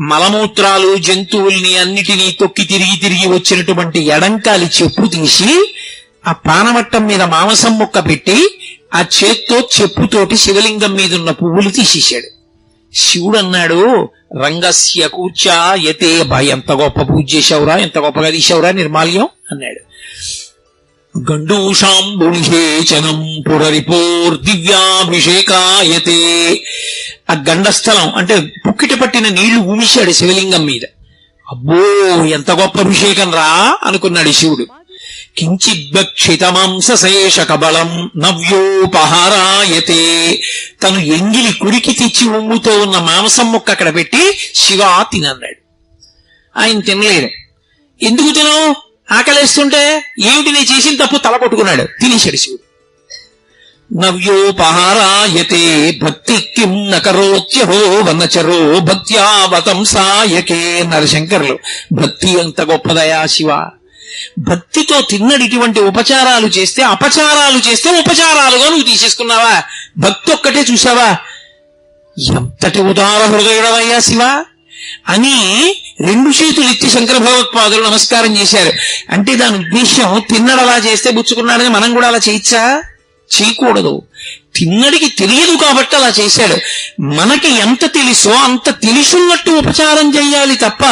మలమూత్రాలు జంతువుల్ని అన్నిటినీ తొక్కి తిరిగి తిరిగి వచ్చినటువంటి ఎడంకాలి చెప్పు తీసి ఆ పానవట్టం మీద మాంసం ముక్క పెట్టి ఆ చేత్తో చెప్పుతోటి శివలింగం మీదున్న పువ్వులు తీసేశాడు. శివుడు అన్నాడు రంగస్య కూర్చా యతే బా ఎంత గొప్ప పూజ చేశావురా ఎంత గొప్పగా తీశావురా నిర్మాల్యం అన్నాడు. గండూషాంబునిషేచనం పురరిపోర్ దివ్యాభిషేకాయతే ఆ గండస్థలం అంటే పుక్కిట పట్టిన నీళ్ళు ఊమిశాడు శివలింగం మీద. అబ్బో ఎంత గొప్ప అభిషేకం రా అనుకున్నాడు శివుడు. కించిద్భక్షితమాంసశేష కబళం నవ్యోపహారాయతే. తను ఎంగిలి కురికి తెచ్చి ఉమ్ముతో ఉన్న మాంసం ముక్క అక్కడ పెట్టి శివ తినన్నాడు. ఆయన తినలేడు. ఎందుకు తినవు? ఆకలేస్తుంటే ఏమిటి నేను చేసిన తప్పు? తల కొట్టుకున్నాడు. తినేశాడు శివుడు. నవ్యోపహారాయతే భక్తి కిం నకరోత్యహో వనచరో భక్త్యావతంసాయకే నరశంకర్లు. భక్తి ఎంత గొప్పదయా శివ. భక్తితో తిన్నడు ఇటువంటి ఉపచారాలు చేస్తే అపచారాలు చేస్తే ఉపచారాలుగా నువ్వు తీసేసుకున్నావా? భక్తి ఒక్కటే చూసావా ఎంతటి ఉదార హృదయుడవయ్యా శివ. అని రెండు చేతులు ఎత్తి శంకర భగవత్పాదులు నమస్కారం చేశారు. అంటే దాని ఉద్దేశం తిన్నడు అలా చేస్తే బుచ్చుకున్నాడని మనం కూడా అలా చేయొచ్చా? చేయకూడదు. తిన్నడికి తెలియదు కాబట్టి అలా చేశాడు. మనకి ఎంత తెలుసో అంత తెలుసున్నట్టు ఉపచారం చెయ్యాలి తప్ప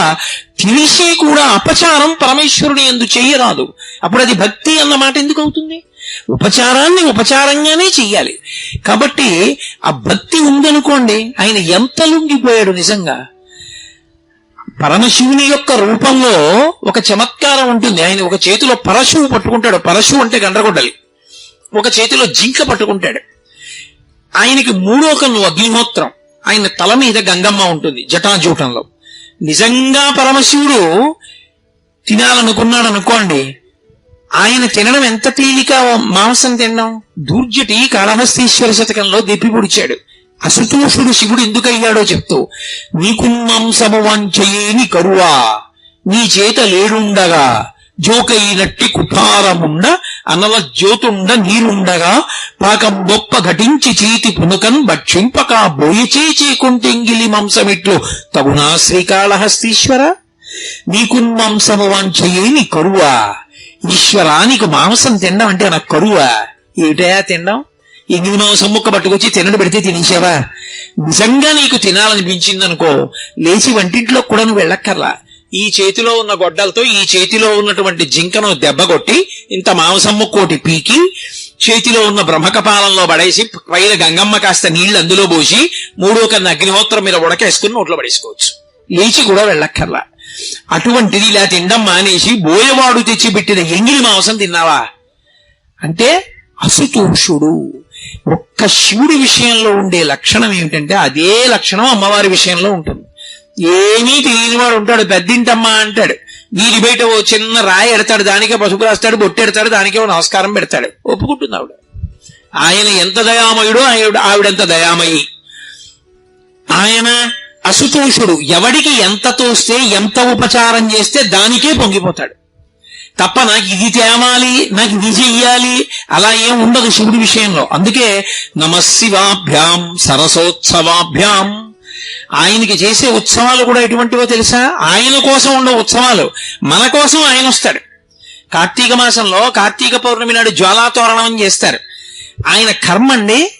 తెలిసే కూడా అపచారం పరమేశ్వరుని ఎందు చెయ్యరాదు అప్పుడు అది భక్తి అన్న మాట ఎందుకు అవుతుంది? ఉపచారాన్ని ఉపచారంగానే చెయ్యాలి కాబట్టి ఆ భక్తి ఉందనుకోండి ఆయన ఎంత లొంగిపోయాడు నిజంగా? పరమశివుని యొక్క రూపంలో ఒక చమత్కారం ఉంటుంది. ఆయన ఒక చేతిలో పరశువు పట్టుకుంటాడు. పరశువు అంటే గండ్రగొడ్డలి. ఒక చేతిలో జింక పట్టుకుంటాడు. ఆయనకి మూడో కన్ను అగ్నిహోత్రం. ఆయన తల మీద గంగమ్మ ఉంటుంది జటాజూటంలో. నిజంగా పరమశివుడు తినాలనుకున్నాడు అనుకోండి ఆయన తినడం ఎంత తేలిక? మాంసం తినడం? దూర్జటి కాళహస్తీశ్వర శతకంలో దెప్పి పొడిచాడు. అసుతోషుడు శివుడు ఎందుకయ్యాడో చెప్తూ నీకు మాంసము కరువా నీ చేత లేడుండగా జోకైనట్టి కుఠారముండ అనల జ్యోతుండ నీరుండగా పాకం గొప్ప ఘటించి చేతి పునుకన్ భక్షింపక బోయచే చేకుంటెంగిలి మాంసమిట్లు తగునా శ్రీకాళహస్తీశ్వర? నీకు మాంసము వాంఛయేని కరువా ఈశ్వరానికి మాంసం తినడం అంటే నాకు కరువా ఏటయా తినడం? ఎంగిలి మాంసం ముక్క పట్టుకొచ్చి తినడు పెడితే తినేసావా? నిజంగా నీకు తినాలనిపించిందనుకో లేచి వంటింట్లో కూడా నువ్వు వెళ్ళక్కర్లా. ఈ చేతిలో ఉన్న గొడ్డలతో ఈ చేతిలో ఉన్నటువంటి జింకను దెబ్బగొట్టి ఇంత మాంసం ముక్కోటి పీకి చేతిలో ఉన్న బ్రహ్మకపాలంలో పడేసి పైన గంగమ్మ కాస్త నీళ్ళు అందులో పోసి మూడో కన్నా అగ్నిహోత్రం మీద ఉడకేసుకుని నోట్లో పడేసుకోవచ్చు. లేచి కూడా వెళ్ళక్కర్లా. అటువంటిది ఇలా తినడం మానేసి బోయవాడు తెచ్చిపెట్టిన ఎంగిలి మాంసం తిన్నావా? అంటే అసుతోషుడు. ఒక్క శివుడి విషయంలో ఉండే లక్షణం ఏమిటంటే అదే లక్షణం అమ్మవారి విషయంలో ఉంటుంది. ఏమీ తెలియని వాడు ఉంటాడు పెద్దింటమ్మా అంటాడు. వీరి బయట ఓ చిన్న రాయి ఎడతాడు దానికే పసుపు రాస్తాడు బొట్టెడతాడు దానికే ఓ నమస్కారం పెడతాడు. ఒప్పుకుంటుంది ఆవిడ. ఆయన ఎంత దయామయుడో ఆవిడ ఆవిడంత దయామయి. ఆయన అసుతోషుడు ఎవడికి ఎంత తోస్తే ఎంత ఉపచారం చేస్తే దానికే పొంగిపోతాడు. తప్ప నాకు ఇది తేవాలి నాకు ఇది చెయ్యాలి అలా ఏం ఉండదు శివుడి విషయంలో. అందుకే నమశివాభ్యాం సరసోత్సవాభ్యాం. ఆయనకి చేసే ఉత్సవాలు కూడా ఎటువంటివో తెలుసా? ఆయన కోసం ఉండే ఉత్సవాలు. మన కోసం ఆయన వస్తాడు. కార్తీక మాసంలో కార్తీక పౌర్ణమి నాడు జ్వాలాతోరణం తోరణం చేస్తారు. ఆయన కర్మ అండి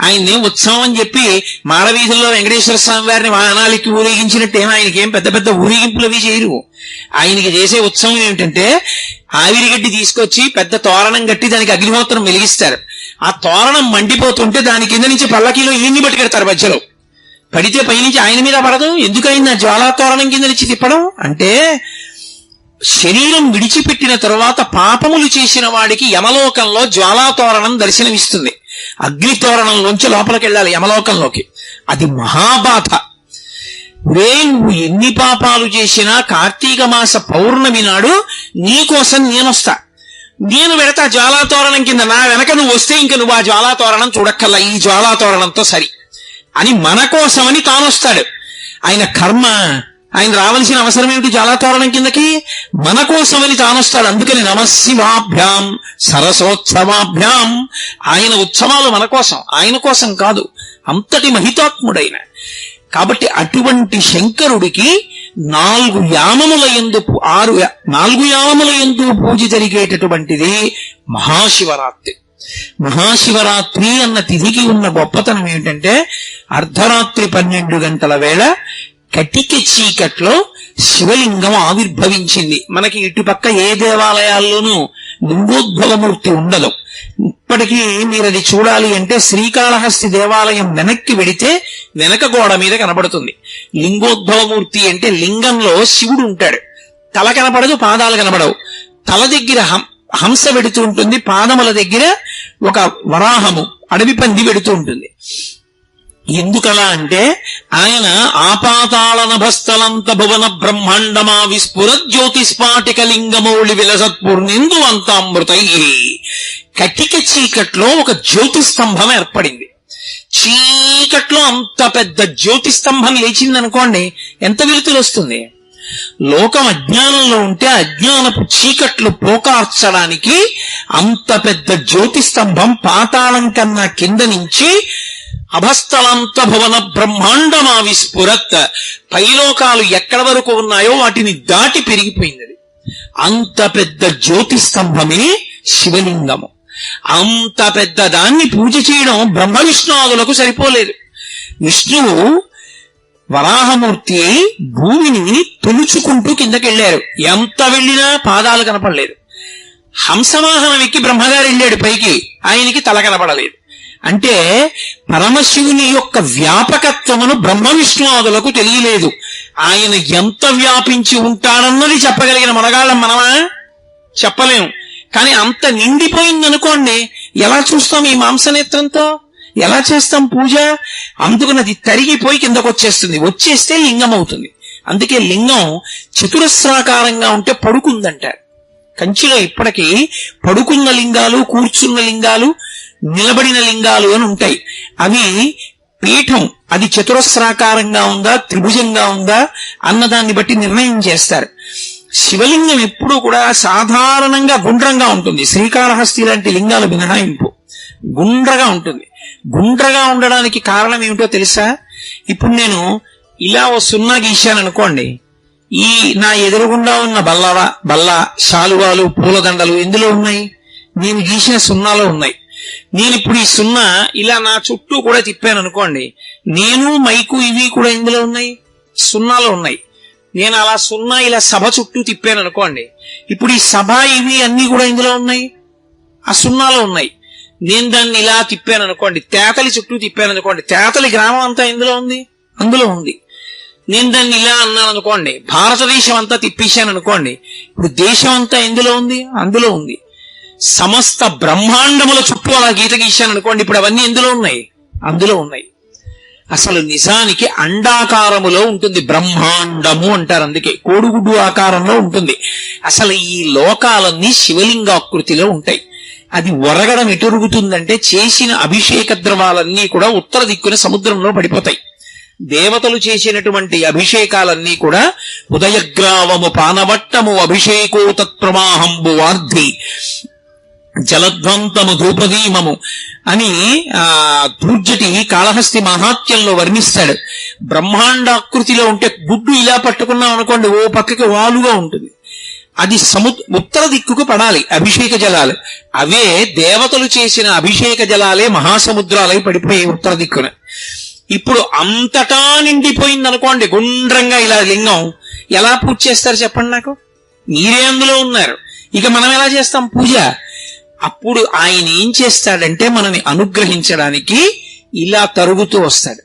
ఆయన్ని ఉత్సవం అని చెప్పి మాడవీధుల్లో వెంకటేశ్వర స్వామి వారిని వాహనాలకి ఊరేగించినట్టు ఏమో ఆయనకి ఏం పెద్ద పెద్ద ఊరేగింపులు అవి చేయరు. ఆయనకి చేసే ఉత్సవం ఏమిటంటే ఆవిరిగడ్డి తీసుకొచ్చి పెద్ద తోరణం కట్టి దానికి అగ్నిహోత్రం వెలిగిస్తారు. ఆ తోరణం మండిపోతుంటే దాని కింద నుంచి పల్లకీలో బట్టి పట్టుకెడతారు మధ్యలో. పడితే పైనుంచి ఆయన మీద పడదు. ఎందుకైంది ఆ జ్వాలా తోరణం కింద నుంచి తిప్పడం? అంటే శరీరం విడిచిపెట్టిన తరువాత పాపములు చేసిన వాడికి యమలోకంలో జ్వాలాతోరణం దర్శనమిస్తుంది. అగ్నితోరణంలోంచి లోపలికి వెళ్ళాలి యమలోకంలోకి. అది మహాబాధ. రే నువ్వు ఎన్ని పాపాలు చేసినా కార్తీక మాస పౌర్ణమి నాడు నీకోసం నేనొస్తా. నేను పెడతా జ్వాలాతోరణం కింద నా వెనక నువ్వు వస్తే ఇంక నువ్వు ఆ జ్వాలాతోరణం చూడక్కల్లా ఈ జ్వాలాతోరణంతో సరి. అని మన కోసమని తానొస్తాడు. ఆయన కర్మ ఆయన రావలసిన అవసరం ఏమిటి? జ్వాలాతోరణం కిందకి మన కోసమని తానొస్తాడు అందుకని నమశివాభ్యాం సరసోత్సవాభ్యాం. ఆయన ఉత్సవాలు మన కోసం ఆయన కోసం కాదు. అంతటి మహితాత్ముడైన. కాబట్టి అటువంటి శంకరుడికి నాలుగు యామముల ఎందు ఆరు యా- నాలుగు యామముల ఎందు పూజ జరిగేటటువంటిది మహాశివరాత్రి. మహాశివరాత్రి అన్న తిథికి ఉన్న గొప్పతనం ఏమిటంటే అర్ధరాత్రి పన్నెండు గంటల వేళ కటిక చీకట్లో శివలింగం ఆవిర్భవించింది. మనకి ఇటుపక్క ఏ దేవాలయాల్లోనూ లింగోద్భవమూర్తి ఉండదు. ఇప్పటికీ మీరు అది చూడాలి అంటే శ్రీకాళహస్తి దేవాలయం వెనక్కి వెడితే వెనక గోడ మీద కనబడుతుంది. లింగోద్భవమూర్తి అంటే లింగంలో శివుడు ఉంటాడు. తల కనపడదు పాదాలు కనబడవు. తల దగ్గర హం- హంస వెడుతూ ఉంటుంది పాదముల దగ్గర ఒక వరాహము అడవి పంది వెడుతూ ఉంటుంది. ఎందుకలా అంటే ఆయన ఆపాతాళ నభస్థలంత భువన బ్రహ్మాండమా విస్ఫుర జ్యోతిస్పాటిక లింగమౌళి విలసత్పూర్ణిందు అంతామృతై. కటిక చీకట్లో ఒక జ్యోతి స్తంభం ఏర్పడింది. చీకట్లో అంత పెద్ద జ్యోతి స్తంభం లేచిందనుకోండి ఎంత వెలుతురు వస్తుంది లోకం అజ్ఞానంలో ఉంటే అజ్ఞానపు చీకట్లు పోకార్చడానికి అంత పెద్ద జ్యోతి స్తంభం పాతాళం కన్నా కింద నుంచి అభస్థలంత భువన బ్రహ్మాండమావి స్ఫురత్ పైలోకాలు ఎక్కడ వరకు ఉన్నాయో వాటిని దాటి పెరిగిపోయింది అది. అంత పెద్ద జ్యోతి స్తంభమే శివలింగము. అంత పెద్ద దాన్ని పూజ చేయడం బ్రహ్మ విష్ణువులకు సరిపోలేదు. విష్ణువు వరాహమూర్తి భూమిని తొలుచుకుంటూ కిందకెళ్ళారు ఎంత వెళ్ళినా పాదాలు కనపడలేదు. హంసవాహనం ఎక్కి బ్రహ్మగారు వెళ్ళాడు పైకి. ఆయనకి తల కనపడలేదు. అంటే పరమశివుని యొక్క వ్యాపకత్వమును బ్రహ్మ విష్ణువాదులకు తెలియలేదు. ఆయన ఎంత వ్యాపించి ఉంటాడన్నది చెప్పగలిగిన మనగాళ్ళం మనమా? చెప్పలేము. కానీ అంత నిండిపోయిందనుకోండి ఎలా చూస్తాం ఈ మాంసనేత్రంతో? ఎలా చేస్తాం పూజ? అందుకున్నది తరిగిపోయి కిందకు వచ్చేస్తుంది వచ్చేస్తే లింగం అవుతుంది అందుకే లింగం చతురస్రాకారంగా ఉంటే పడుకుందంటారు. కంచిలో ఇప్పటికీ పడుకున్న లింగాలు కూర్చున్న లింగాలు నిలబడిన లింగాలు అని ఉంటాయి. అవి పీఠం అది చతురస్రాకారంగా ఉందా త్రిభుజంగా ఉందా అన్నదాన్ని బట్టి నిర్ణయం చేస్తారు. శివలింగం ఎప్పుడూ కూడా సాధారణంగా గుండ్రంగా ఉంటుంది. శ్రీకాళహస్తి లాంటి లింగాలు మినహాయింపు. గుండ్రగా ఉంటుంది. గుండ్రగా ఉండడానికి కారణం ఏమిటో తెలుసా? ఇప్పుడు నేను ఇలా ఓ సున్నా గీశాను అనుకోండి. ఈ నా ఎదురుగుండా ఉన్న బల్లవ బల్ల శాలువాలు పూలదండలు ఎందులో ఉన్నాయి? నేను గీసిన సున్నాలో ఉన్నాయి. నేను ఇప్పుడు ఈ సున్నా ఇలా నా చుట్టూ కూడా తిప్పాను అనుకోండి నేను మైకు ఇవి కూడా ఇందులో ఉన్నాయి సున్నాలో ఉన్నాయి. నేను అలా సున్నా ఇలా సభ చుట్టూ తిప్పాను అనుకోండి ఇప్పుడు ఈ సభ ఇవి అన్ని కూడా ఇందులో ఉన్నాయి ఆ సున్నాలో ఉన్నాయి. నేను దాన్ని ఇలా తిప్పాను అనుకోండి తేతలి చుట్టూ తిప్పాను అనుకోండి తేతలి గ్రామం అంతా ఇందులో ఉంది అందులో ఉంది. నేను దాన్ని ఇలా అన్నాను అనుకోండి భారతదేశం అంతా తిప్పేశాను అనుకోండి ఇప్పుడు దేశం అంతా ఎందులో ఉంది అందులో ఉంది. సమస్త బ్రహ్మాండముల చుట్టూ అలా గీత గీశాను అనుకోండి. ఇప్పుడు అవన్నీ ఎందులో ఉన్నాయి? అందులో ఉన్నాయి. అసలు నిజానికి అండాకారములో ఉంటుంది. బ్రహ్మాండము అంటారు అందుకే. కోడిగుడ్డు ఆకారంలో ఉంటుంది. అసలు ఈ లోకాలన్నీ శివలింగాకృతిలో ఉంటాయి. అది ఒరగడం ఎటురుగుతుందంటే చేసిన అభిషేక ద్రవాలన్నీ కూడా ఉత్తర దిక్కున సముద్రంలో పడిపోతాయి. దేవతలు చేసినటువంటి అభిషేకాలన్నీ కూడా ఉదయగ్రావము పానవట్టము అభిషేకో తత్ప్రమాహంబు వార్ధి. జలధ్వంతము ధూపదీమము అని ఆ ధూర్జటి కాళహస్తి మహాత్యంలో వర్ణిస్తాడు. బ్రహ్మాండాకృతిలో ఉంటే గుడ్డు ఇలా పట్టుకున్నాం అనుకోండి ఓ పక్కకి వాలుగా ఉంటుంది. అది సము ఉత్తర దిక్కుకు పడాలి అభిషేక జలాలు. అవే దేవతలు చేసిన అభిషేక జలాలే మహాసముద్రాలై పడిపోయాయి ఉత్తర దిక్కున. ఇప్పుడు అంతటా నిండిపోయింది అనుకోండి గుండ్రంగా ఇలా లింగం. ఎలా పూజ చేస్తారు చెప్పండి నాకు? మీరే అందులో ఉన్నారు. ఇక మనం ఎలా చేస్తాం? పూజ. అప్పుడు ఆయన ఏం చేస్తాడంటే మనని అనుగ్రహించడానికి ఇలా తరుగుతూ వస్తాడు.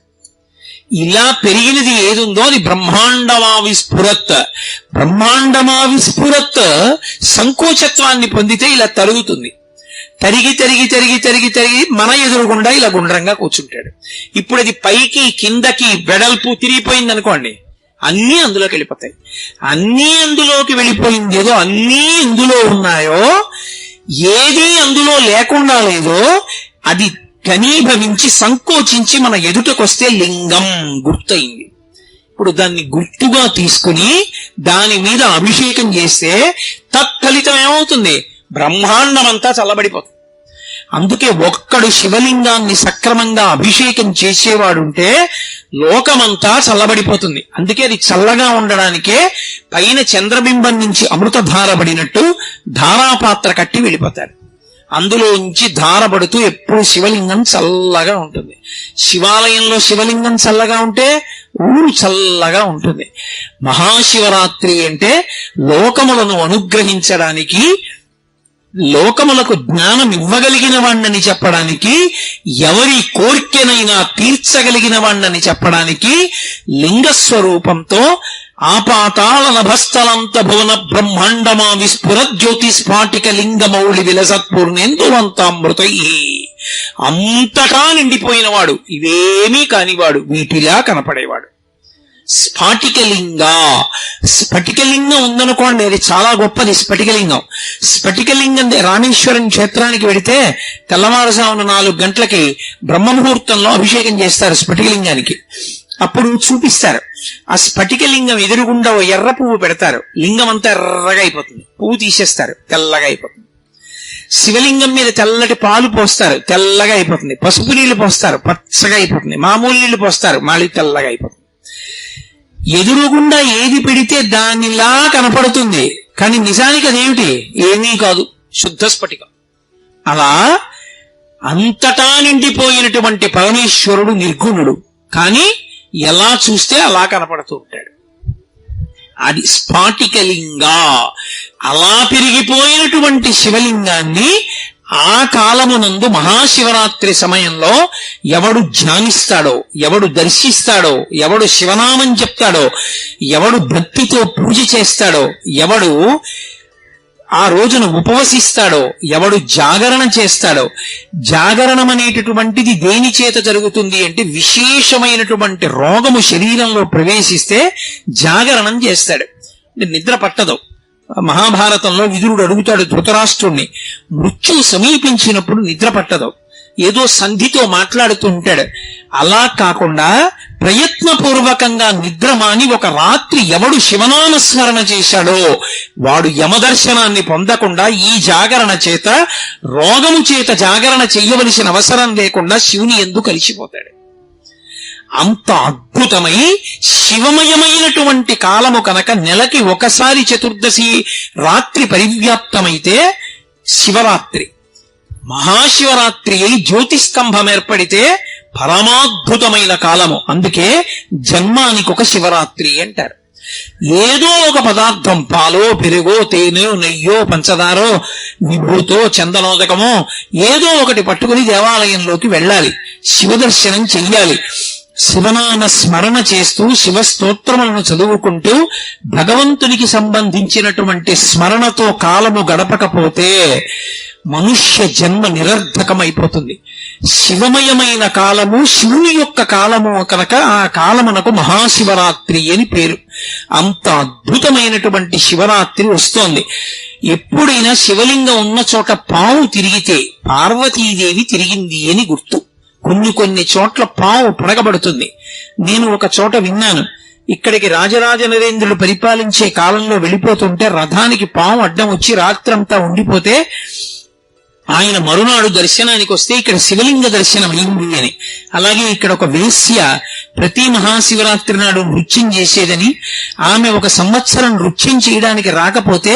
ఇలా పెరిగినది ఏదుందో అది బ్రహ్మాండమావిస్ఫురత్ బ్రహ్మాండమావిస్ఫురత్ సంకోచత్వాన్ని పొందితే ఇలా తరుగుతుంది. తరిగి తరిగి తరిగి తరిగి తరిగి మన ఎదురుగుండా ఇలా గుండ్రంగా కూర్చుంటాడు. ఇప్పుడు అది పైకి కిందకి వెడల్పు తిరిగిపోయింది అనుకోండి అన్నీ అందులోకి వెళ్ళిపోతాయి. అన్నీ అందులోకి వెళ్ళిపోయింది ఏదో అన్నీ ఇందులో ఉన్నాయో ఏది అందులో లేకుండా లేదో అది ఘనీభవించి సంకోచించి మన ఎదుటకొస్తే లింగం గుర్తయింది. ఇప్పుడు దాన్ని గుర్తుగా తీసుకుని దాని మీద అభిషేకం చేస్తే తత్ఫలితం ఏమవుతుంది? బ్రహ్మాండమంతా చల్లబడిపోతుంది. అందుకే ఒక్కడు శివలింగాన్ని సక్రమంగా అభిషేకం చేసేవాడుంటే లోకమంతా చల్లబడిపోతుంది. అందుకే అది చల్లగా ఉండడానికే పైన చంద్రబింబం నుంచి అమృతధార పడినట్టు ధారాపాత్ర కట్టి వెళ్ళిపోతారు అందులోంచి ధారపడుతూ ఎప్పుడు శివలింగం చల్లగా ఉంటుంది. శివాలయంలో శివలింగం చల్లగా ఉంటే ఊరు చల్లగా ఉంటుంది. మహాశివరాత్రి అంటే లోకములను అనుగ్రహించడానికి లోకములకు జ్ఞానం ఇవ్వగలిగిన వాణ్ణని చెప్పడానికి ఎవరి కోర్కెనైనా తీర్చగలిగిన వాణ్ణని చెప్పడానికి లింగస్వరూపంతో ఆపాతాళ నభస్థలంత భువన బ్రహ్మాండమా విస్ఫుర జ్యోతి స్ఫాటిక లింగమౌళి విలసత్పూర్ణేందువంతామృతై. అంతటా నిండిపోయినవాడు ఇవేమీ కానివాడు వీటిలా కనపడేవాడు. స్ఫాటికలింగా స్ఫటికలింగం ఉందనుకోండి అది చాలా గొప్పది స్ఫటికలింగం. స్ఫటికలింగం దే- రామేశ్వరం క్షేత్రానికి వెడితే తెల్లవారుజామున నాలుగు గంటలకి బ్రహ్మముహూర్తంలో అభిషేకం చేస్తారు స్ఫటికలింగానికి. అప్పుడు చూపిస్తారు. ఆ స్ఫటికలింగం ఎదురుగుండా ఓ ఎర్ర పువ్వు పెడతారు. లింగం అంతా ఎర్రగా అయిపోతుంది. పువ్వు తీసేస్తారు. తెల్లగా అయిపోతుంది. శివలింగం మీద తెల్లటి పాలు పోస్తారు. తెల్లగా అయిపోతుంది. పసుపు నీళ్ళు పోస్తారు. పచ్చగా అయిపోతుంది. మామూలు నీళ్ళు పోస్తారు. మళ్ళీ తెల్లగా అయిపోతుంది. ఎదురుగుండా ఏది పెడితే దానిలా కనపడుతుంది. కానీ నిజానికి అదేమిటి? ఏమీ కాదు. శుద్ధ స్ఫటికం. అలా అంతటా నిండిపోయినటువంటి పరమేశ్వరుడు నిర్గుణుడు. కానీ ఎలా చూస్తే అలా కనపడుతూ ఉంటాడు. అది స్ఫాటికలింగా అలా పెరిగిపోయినటువంటి శివలింగాన్ని ఆ కాలమునందు మహాశివరాత్రి సమయంలో ఎవడు ధ్యానిస్తాడో ఎవడు దర్శిస్తాడో ఎవడు శివనామం చెప్తాడో ఎవడు భక్తితో పూజ చేస్తాడో ఎవడు ఆ రోజున ఉపవసిస్తాడో ఎవడు జాగరణ చేస్తాడో జాగరణం అనేటటువంటిది దేని చేత జరుగుతుంది అంటే విశేషమైనటువంటి రోగము శరీరంలో ప్రవేశిస్తే జాగరణం చేస్తాడు. నిద్ర పట్టదు. మహాభారతంలో విదురుడు అడుగుతాడు ధృతరాష్ట్రుణ్ణి మృత్యు సమీపించినప్పుడు నిద్ర పట్టదు. ఏదో సంధితో మాట్లాడుతూ ఉంటాడు. అలా కాకుండా ప్రయత్నపూర్వకంగా నిద్ర మాని ఒక రాత్రి ఎవడు శివనామస్మరణ చేశాడో వాడు యమదర్శనాన్ని పొందకుండా ఈ జాగరణ చేత రోగము చేత జాగరణ చెయ్యవలసిన అవసరం లేకుండా శివుని ఎందు కలిసిపోతాడు. అంత అద్భుతమై శివమయమైనటువంటి కాలము కనుక నెలకి ఒకసారి చతుర్దశి రాత్రి పరివ్యాప్తమైతే శివరాత్రి. మహాశివరాత్రి అయి జ్యోతిస్కంభం ఏర్పడితే పరమాద్భుతమైన కాలము. అందుకే జన్మానికి ఒక శివరాత్రి అంటారు. ఏదో ఒక పదార్థం పాలో పెరుగో తేనె నెయ్యో పంచదారో నిబ్బుతో చందనోదకమో ఏదో ఒకటి పట్టుకుని దేవాలయంలోకి వెళ్ళాలి. శివదర్శనం చెయ్యాలి. శివనామ స్మరణ చేస్తూ శివస్తోత్రములను చదువుకుంటూ భగవంతునికి సంబంధించినటువంటి స్మరణతో కాలము గడపకపోతే మనుష్య జన్మ నిరర్ధకమైపోతుంది. శివమయమైన కాలము శివుని యొక్క కాలము కనుక ఆ కాలమునకు మహాశివరాత్రి అని పేరు. అంత అద్భుతమైనటువంటి శివరాత్రి వస్తోంది. ఎప్పుడైనా శివలింగం ఉన్న చోట పావు తిరిగితే పార్వతీదేవి తిరిగింది అని గుర్తు. కొన్ని కొన్ని చోట్ల పాము పొడగబడుతుంది. నేను ఒక చోట విన్నాను. ఇక్కడికి రాజరాజ నరేంద్రుడు పరిపాలించే కాలంలో వెళ్ళిపోతుంటే రథానికి పాము అడ్డం వచ్చి రాత్రంతా ఉండిపోతే ఆయన మరునాడు దర్శనానికి వస్తే ఇక్కడ శివలింగ దర్శనం అయింది అని. అలాగే ఇక్కడ ఒక వేశ్య ప్రతి మహాశివరాత్రి నాడు నృత్యం చేసేదని ఆమె ఒక సంవత్సరం నృత్యం చేయడానికి రాకపోతే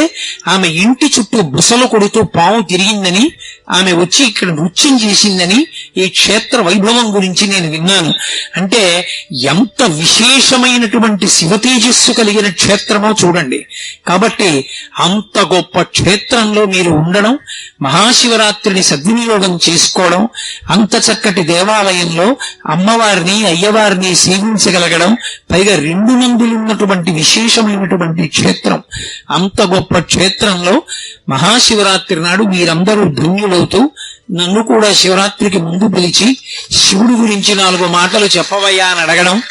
ఆమె ఇంటి చుట్టూ బుసలు కొడుతూ పాము తిరిగిందని ఆమె వచ్చి ఇక్కడ నృత్యం చేసిందని ఈ క్షేత్ర వైభవం గురించి నేను విన్నాను. అంటే ఎంత విశేషమైనటువంటి శివ తేజస్సు కలిగిన క్షేత్రమో చూడండి. కాబట్టి అంత గొప్ప క్షేత్రంలో మీరు ఉండడం మహాశివరాత్రిని సద్వినియోగం చేసుకోవడం అంత చక్కటి దేవాలయంలో అమ్మవారిని అయ్యవారిని సేవించగలగడం పైగా రెండు నందులు ఉన్నటువంటి విశేషమైనటువంటి క్షేత్రం. అంత గొప్ప క్షేత్రంలో మహాశివరాత్రి నాడు మీరందరూ ధన్యులవుతూ నన్ను కూడా శివరాత్రికి ముందు పిలిచి శివుడి గురించి నాలుగు మాటలు చెప్పవయ్యా అని అడగడం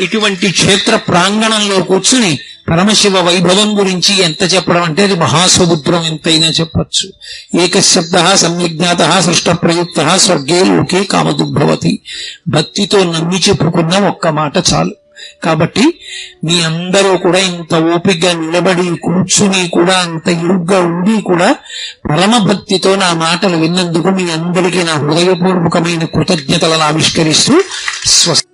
ఇటువంటి క్షేత్ర ప్రాంగణంలో కూర్చుని పరమశివ వైభవం గురించి ఎంత చెప్పడం అంటే అది మహాసముద్రం ఎంతైనా చెప్పచ్చు. ఏకశబ్ద సమ్యజ్ఞాత సృష్ట ప్రయుక్త స్వర్గే లోకే కామదుర్భవతి. భక్తితో నమ్మి చెప్పుకున్న ఒక్క మాట చాలు. కాబట్టి మీ అందరూ కూడా ఇంత ఓపికగా నిలబడి కూర్చుని కూడా అంత ఇరుగ్గా ఉండి కూడా పరమభక్తితో నా మాటలు విన్నందుకు మీ అందరికీ నా హృదయపూర్వకమైన కృతజ్ఞతలను ఆవిష్కరిస్తూ స్వస్తి.